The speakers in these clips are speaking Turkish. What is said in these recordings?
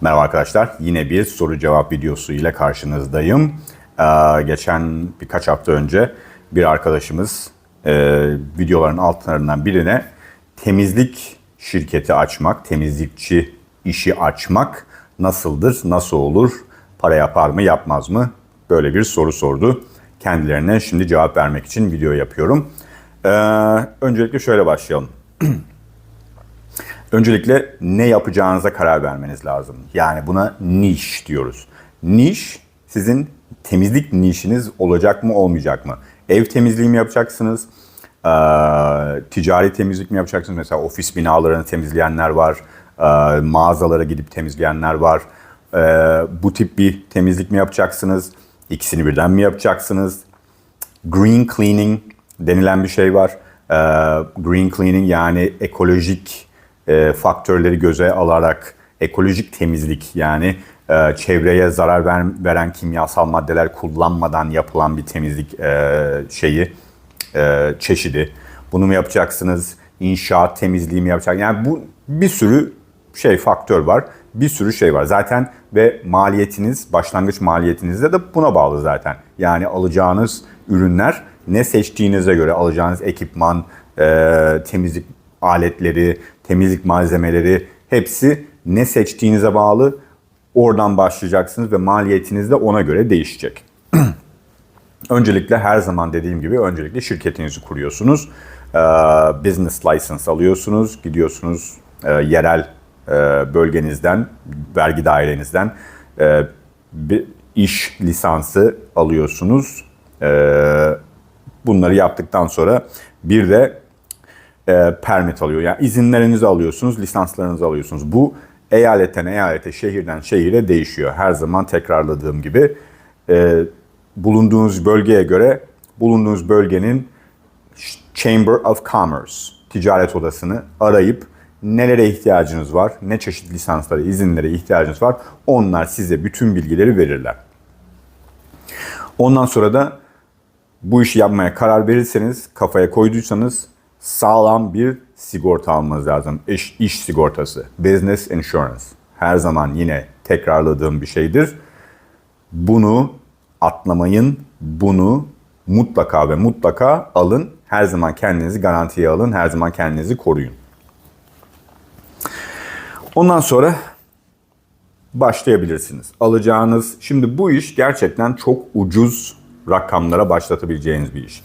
Merhaba arkadaşlar. Yine bir soru cevap videosu ile karşınızdayım. Ee, geçen birkaç hafta önce bir arkadaşımız e, videoların altlarından birine temizlik şirketi açmak, temizlikçi işi açmak nasıldır, nasıl olur, para yapar mı, yapmaz mı? Böyle bir soru sordu. Kendilerine şimdi cevap vermek için video yapıyorum. Ee, öncelikle şöyle başlayalım. Öncelikle ne yapacağınıza karar vermeniz lazım. Yani buna niş diyoruz. Niş sizin temizlik nişiniz olacak mı olmayacak mı? Ev temizliği mi yapacaksınız? Ticari temizlik mi yapacaksınız? Mesela ofis binalarını temizleyenler var. Mağazalara gidip temizleyenler var. Bu tip bir temizlik mi yapacaksınız? İkisini birden mi yapacaksınız? Green cleaning denilen bir şey var. Ee, green cleaning yani ekolojik e, faktörleri göze alarak ekolojik temizlik yani e, çevreye zarar ver- veren kimyasal maddeler kullanmadan yapılan bir temizlik e, şeyi çeşidi. Bunu mu yapacaksınız? İnşaat temizliği mi yapacaksınız? Yani bu bir sürü şey faktör var. Bir sürü şey var. Zaten ve maliyetiniz, başlangıç maliyetiniz de buna bağlı zaten. Yani alacağınız ürünler ne seçtiğinize göre alacağınız ekipman, temizlik aletleri, temizlik malzemeleri hepsi ne seçtiğinize bağlı. Oradan başlayacaksınız ve maliyetiniz de ona göre değişecek. Öncelikle her zaman dediğim gibi öncelikle şirketinizi kuruyorsunuz. Ee, business license alıyorsunuz. Gidiyorsunuz e, yerel e, bölgenizden, vergi dairenizden e, bir iş lisansı alıyorsunuz. E, bunları yaptıktan sonra bir de e, permit alıyor. Yani izinlerinizi alıyorsunuz, lisanslarınızı alıyorsunuz. Bu eyaletten eyalete, şehirden şehire değişiyor. Her zaman tekrarladığım gibi e, bulunduğunuz bölgeye göre bulunduğunuz bölgenin Chamber of Commerce ticaret odasını arayıp nelere ihtiyacınız var, ne çeşit lisanslara, izinlere ihtiyacınız var onlar size bütün bilgileri verirler. Ondan sonra da bu işi yapmaya karar verirseniz, kafaya koyduysanız sağlam bir sigorta almanız lazım. İş, iş sigortası, business insurance. Her zaman yine tekrarladığım bir şeydir. Bunu atlamayın, bunu mutlaka ve mutlaka alın. Her zaman kendinizi garantiye alın, her zaman kendinizi koruyun. Ondan sonra başlayabilirsiniz. Alacağınız, şimdi bu iş gerçekten çok ucuz rakamlara başlatabileceğiniz bir iş.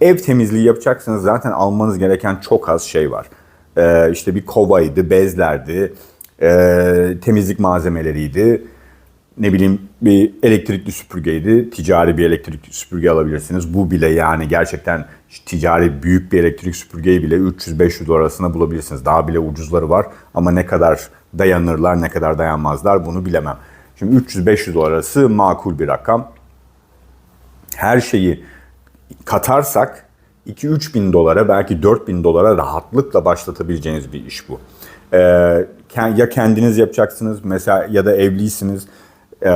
Ev temizliği yapacaksınız zaten almanız gereken çok az şey var. Ee, işte bir kovaydı, bezlerdi, e, temizlik malzemeleriydi, ne bileyim bir elektrikli süpürgeydi. Ticari bir elektrikli süpürge alabilirsiniz. Bu bile yani gerçekten ticari büyük bir elektrik süpürgeyi bile 300-500 dolar arasında bulabilirsiniz. Daha bile ucuzları var ama ne kadar dayanırlar ne kadar dayanmazlar bunu bilemem. Şimdi 300-500 dolar arası makul bir rakam. Her şeyi katarsak 2-3 bin dolara belki 4 bin dolara rahatlıkla başlatabileceğiniz bir iş bu. Ee, ya kendiniz yapacaksınız mesela ya da evliysiniz e,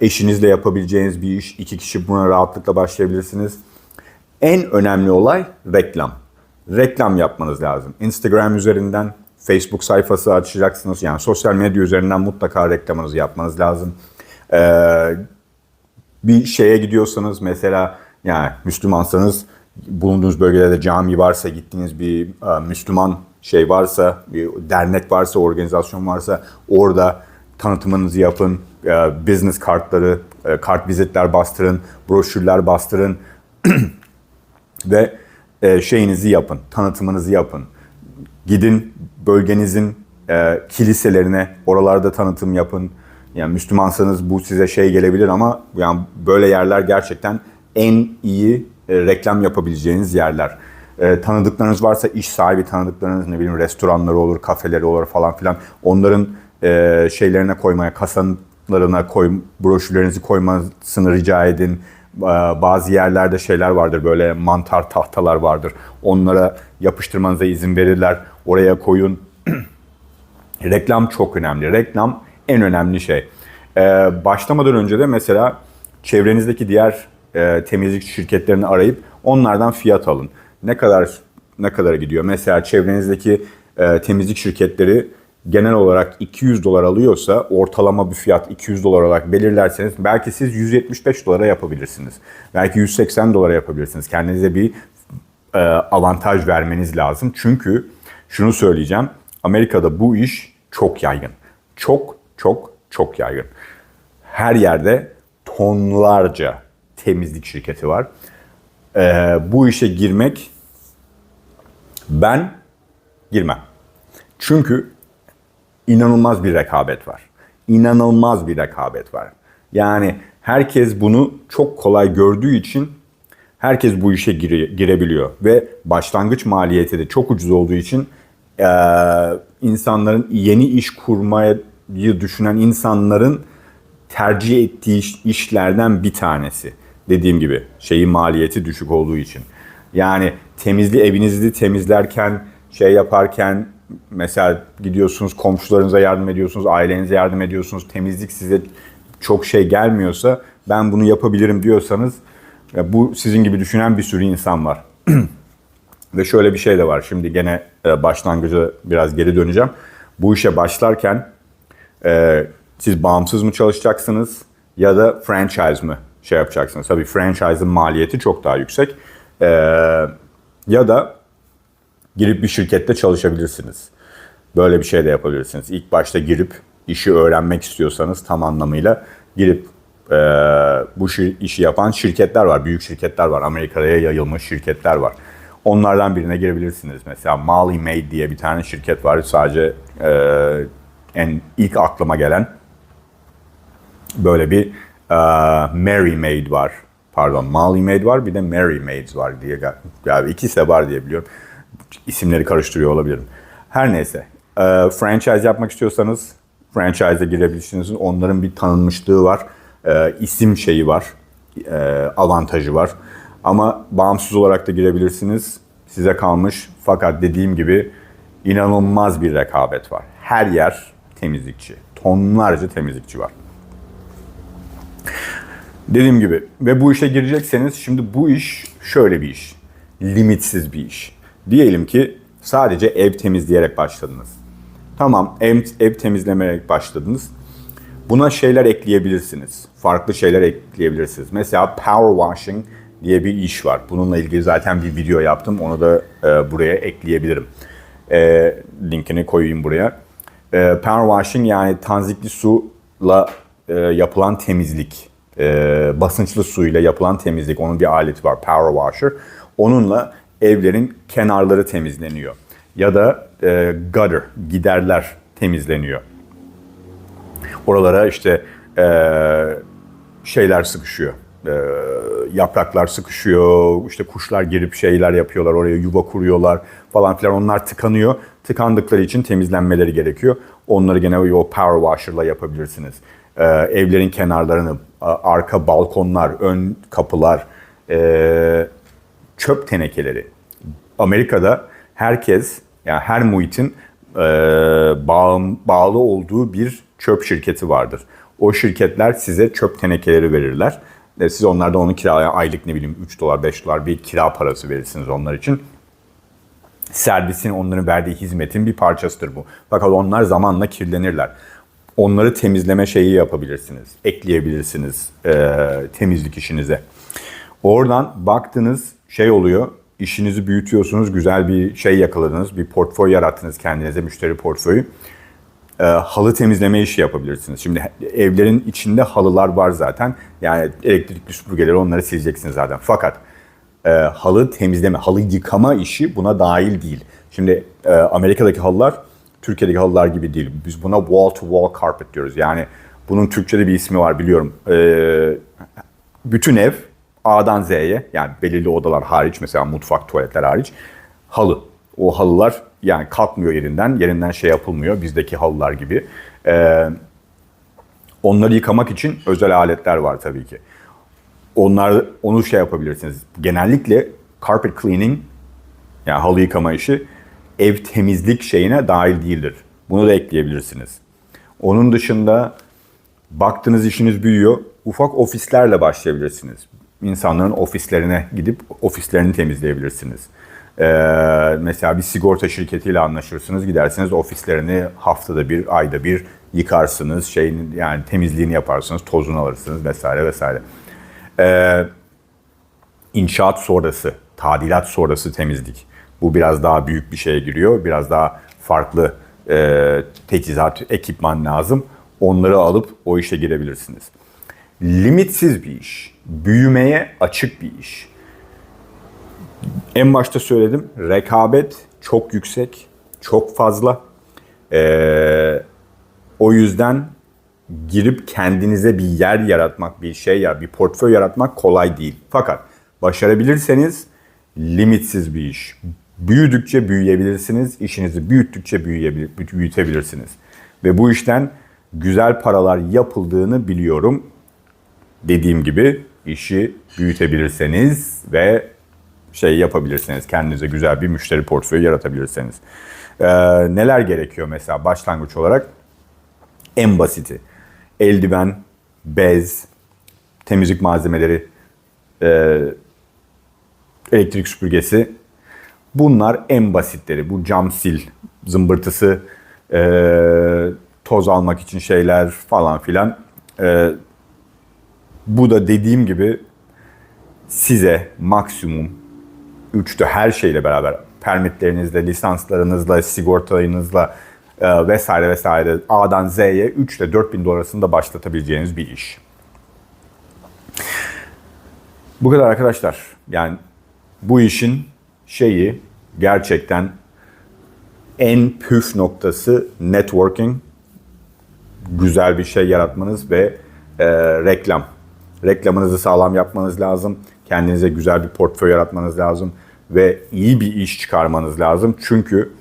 eşinizle yapabileceğiniz bir iş. iki kişi buna rahatlıkla başlayabilirsiniz. En önemli olay reklam. Reklam yapmanız lazım. Instagram üzerinden, Facebook sayfası açacaksınız. Yani sosyal medya üzerinden mutlaka reklamınızı yapmanız lazım. Ee, bir şeye gidiyorsanız mesela yani Müslümansanız bulunduğunuz bölgelerde cami varsa gittiğiniz bir e, Müslüman şey varsa bir dernek varsa organizasyon varsa orada tanıtımınızı yapın e, business kartları e, kart vizitler bastırın broşürler bastırın ve şeyinizi yapın tanıtımınızı yapın. Gidin bölgenizin kiliselerine oralarda tanıtım yapın. Yani Müslümansanız bu size şey gelebilir ama yani böyle yerler gerçekten en iyi e, reklam yapabileceğiniz yerler. E, tanıdıklarınız varsa iş sahibi tanıdıklarınız ne bileyim restoranları olur, kafeleri olur falan filan. Onların e, şeylerine koymaya, kasalarına koy, broşürlerinizi koymasını rica edin. E, bazı yerlerde şeyler vardır böyle mantar tahtalar vardır. Onlara yapıştırmanıza izin verirler. Oraya koyun. Reklam çok önemli. Reklam en önemli şey. Ee, başlamadan önce de mesela çevrenizdeki diğer e, temizlik şirketlerini arayıp onlardan fiyat alın. Ne kadar ne kadara gidiyor? Mesela çevrenizdeki e, temizlik şirketleri genel olarak 200 dolar alıyorsa ortalama bir fiyat 200 dolar olarak belirlerseniz belki siz 175 dolara yapabilirsiniz. Belki 180 dolara yapabilirsiniz. Kendinize bir e, avantaj vermeniz lazım. Çünkü şunu söyleyeceğim. Amerika'da bu iş çok yaygın. Çok çok çok yaygın. Her yerde tonlarca temizlik şirketi var. E, bu işe girmek ben girmem. Çünkü inanılmaz bir rekabet var. İnanılmaz bir rekabet var. Yani herkes bunu çok kolay gördüğü için herkes bu işe gire- girebiliyor. Ve başlangıç maliyeti de çok ucuz olduğu için eee, insanların yeni iş kurmayı düşünen insanların tercih ettiği iş- işlerden bir tanesi. Dediğim gibi şeyin maliyeti düşük olduğu için. Yani temizli evinizi temizlerken şey yaparken mesela gidiyorsunuz komşularınıza yardım ediyorsunuz, ailenize yardım ediyorsunuz. Temizlik size çok şey gelmiyorsa ben bunu yapabilirim diyorsanız bu sizin gibi düşünen bir sürü insan var. Ve şöyle bir şey de var. Şimdi gene e, başlangıca biraz geri döneceğim. Bu işe başlarken e, siz bağımsız mı çalışacaksınız ya da franchise mı şey yapacaksınız? Tabii franchise'ın maliyeti çok daha yüksek. E, ya da girip bir şirkette çalışabilirsiniz. Böyle bir şey de yapabilirsiniz. İlk başta girip işi öğrenmek istiyorsanız tam anlamıyla girip e, bu şi- işi yapan şirketler var. Büyük şirketler var. Amerika'ya yayılmış şirketler var. Onlardan birine girebilirsiniz. Mesela Molly Maid diye bir tane şirket var. Sadece e, en ilk aklıma gelen böyle bir Mary Maid var. Pardon Molly Maid var bir de Mary Maids var diye gal- galiba ikisi de var diye biliyorum. İsimleri karıştırıyor olabilirim. Her neyse. E, franchise yapmak istiyorsanız franchise'e girebilirsiniz. Onların bir tanınmışlığı var. E, isim şeyi var. Avantajı var. Ama bağımsız olarak da girebilirsiniz. Size kalmış. Fakat dediğim gibi inanılmaz bir rekabet var. Her yer temizlikçi. Tonlarca temizlikçi var. Dediğim gibi ve bu işe girecekseniz şimdi bu iş şöyle bir iş. Limitsiz bir iş. Diyelim ki sadece ev temizleyerek başladınız. Tamam ev, ev temizlemeyerek başladınız. Buna şeyler ekleyebilirsiniz. Farklı şeyler ekleyebilirsiniz. Mesela power washing diye bir iş var. Bununla ilgili zaten bir video yaptım. Onu da e, buraya ekleyebilirim. E, linkini koyayım buraya. E, power washing yani tanzikli suyla e, yapılan temizlik. E, basınçlı suyla yapılan temizlik. Onun bir aleti var. Power washer. Onunla evlerin kenarları temizleniyor. Ya da e, gutter, giderler temizleniyor. Oralara işte e, şeyler sıkışıyor. E, yapraklar sıkışıyor. işte kuşlar girip şeyler yapıyorlar. Oraya yuva kuruyorlar falan filan. Onlar tıkanıyor. Tıkandıkları için temizlenmeleri gerekiyor. Onları gene o power washer'la yapabilirsiniz. E, evlerin kenarlarını, arka balkonlar, ön kapılar, e, çöp tenekeleri. Amerika'da herkes, yani her muhitin e, bağlı olduğu bir çöp şirketi vardır. O şirketler size çöp tenekeleri verirler. E, siz onlardan onun kiraya aylık ne bileyim 3 dolar 5 dolar bir kira parası verirsiniz onlar için. Servisin onların verdiği hizmetin bir parçasıdır bu. Fakat onlar zamanla kirlenirler. Onları temizleme şeyi yapabilirsiniz. Ekleyebilirsiniz e, temizlik işinize. Oradan baktınız şey oluyor. işinizi büyütüyorsunuz. Güzel bir şey yakaladınız. Bir portföy yarattınız kendinize. Müşteri portföyü. E, halı temizleme işi yapabilirsiniz. Şimdi evlerin içinde halılar var zaten. Yani elektrikli süpürgeleri onları sileceksiniz zaten. Fakat e, halı temizleme, halı yıkama işi buna dahil değil. Şimdi e, Amerika'daki halılar Türkiye'deki halılar gibi değil. Biz buna wall to wall carpet diyoruz. Yani bunun Türkçe'de bir ismi var biliyorum. E, bütün ev A'dan Z'ye yani belirli odalar hariç mesela mutfak, tuvaletler hariç halı. O halılar yani kalkmıyor yerinden, yerinden şey yapılmıyor bizdeki halılar gibi. Ee, onları yıkamak için özel aletler var tabii ki. Onlar onu şey yapabilirsiniz. Genellikle carpet cleaning yani halı yıkama işi ev temizlik şeyine dahil değildir. Bunu da ekleyebilirsiniz. Onun dışında baktınız işiniz büyüyor. Ufak ofislerle başlayabilirsiniz. İnsanların ofislerine gidip ofislerini temizleyebilirsiniz. Ee, mesela bir sigorta şirketiyle anlaşırsınız. Gidersiniz ofislerini haftada bir, ayda bir yıkarsınız. Şeyin yani temizliğini yaparsınız, tozunu alırsınız vesaire vesaire. Ee, inşaat sonrası, tadilat sonrası temizlik. Bu biraz daha büyük bir şeye giriyor. Biraz daha farklı e, teçhizat, ekipman lazım. Onları alıp o işe girebilirsiniz. Limitsiz bir iş. Büyümeye açık bir iş. En başta söyledim. Rekabet çok yüksek. Çok fazla. Ee, o yüzden girip kendinize bir yer yaratmak, bir şey ya, bir portföy yaratmak kolay değil. Fakat başarabilirseniz limitsiz bir iş. Büyüdükçe büyüyebilirsiniz, işinizi büyüttükçe büyütebilirsiniz. Ve bu işten güzel paralar yapıldığını biliyorum. Dediğim gibi işi büyütebilirseniz ve şey yapabilirsiniz. Kendinize güzel bir müşteri portföyü yaratabilirsiniz. Ee, neler gerekiyor mesela başlangıç olarak? En basiti. Eldiven, bez, temizlik malzemeleri, e, elektrik süpürgesi. Bunlar en basitleri. Bu cam sil, zımbırtısı, e, toz almak için şeyler falan filan. E, bu da dediğim gibi size maksimum 3'te her şeyle beraber permitlerinizle, lisanslarınızla, sigortalarınızla e, vesaire vesaire A'dan Z'ye 3 ile 4 bin dolar arasında başlatabileceğiniz bir iş. Bu kadar arkadaşlar. Yani bu işin şeyi gerçekten en püf noktası networking. Güzel bir şey yaratmanız ve e, reklam. Reklamınızı sağlam yapmanız lazım. Kendinize güzel bir portföy yaratmanız lazım. Ve iyi bir iş çıkarmanız lazım. Çünkü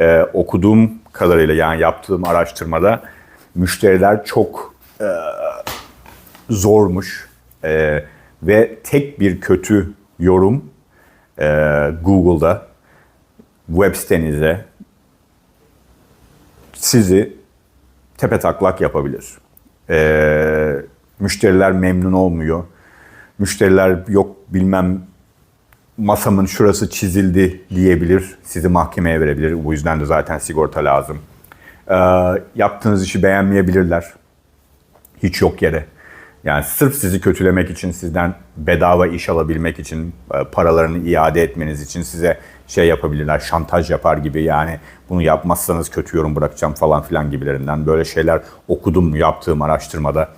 e, okuduğum kadarıyla yani yaptığım araştırmada müşteriler çok e, zormuş. E, ve tek bir kötü yorum e, Google'da web sitenize sizi tepe taklak yapabilir. E, müşteriler memnun olmuyor. Müşteriler yok bilmem masamın şurası çizildi diyebilir. Sizi mahkemeye verebilir. Bu yüzden de zaten sigorta lazım. E, yaptığınız işi beğenmeyebilirler. Hiç yok yere. Yani sırf sizi kötülemek için, sizden bedava iş alabilmek için, e, paralarını iade etmeniz için size şey yapabilirler, şantaj yapar gibi yani bunu yapmazsanız kötü yorum bırakacağım falan filan gibilerinden böyle şeyler okudum yaptığım araştırmada.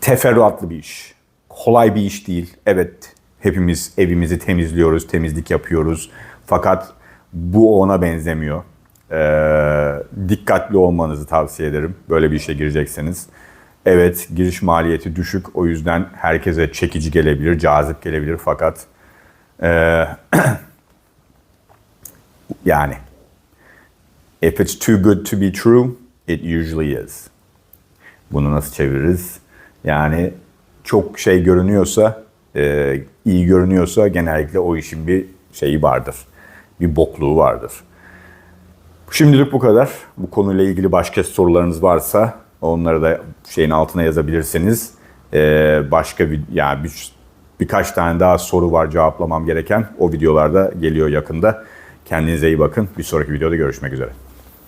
Teferruatlı bir iş. Kolay bir iş değil. Evet hepimiz evimizi temizliyoruz, temizlik yapıyoruz. Fakat bu ona benzemiyor. Ee, dikkatli olmanızı tavsiye ederim böyle bir işe girecekseniz. Evet giriş maliyeti düşük o yüzden herkese çekici gelebilir, cazip gelebilir fakat eee, yani if it's too good to be true, it usually is. Bunu nasıl çeviririz? Yani çok şey görünüyorsa, eee, iyi görünüyorsa genellikle o işin bir şeyi vardır. Bir bokluğu vardır. Şimdilik bu kadar. Bu konuyla ilgili başka sorularınız varsa onları da şeyin altına yazabilirsiniz. Ee, başka bir yani bir, birkaç tane daha soru var cevaplamam gereken. O videolarda geliyor yakında. Kendinize iyi bakın. Bir sonraki videoda görüşmek üzere.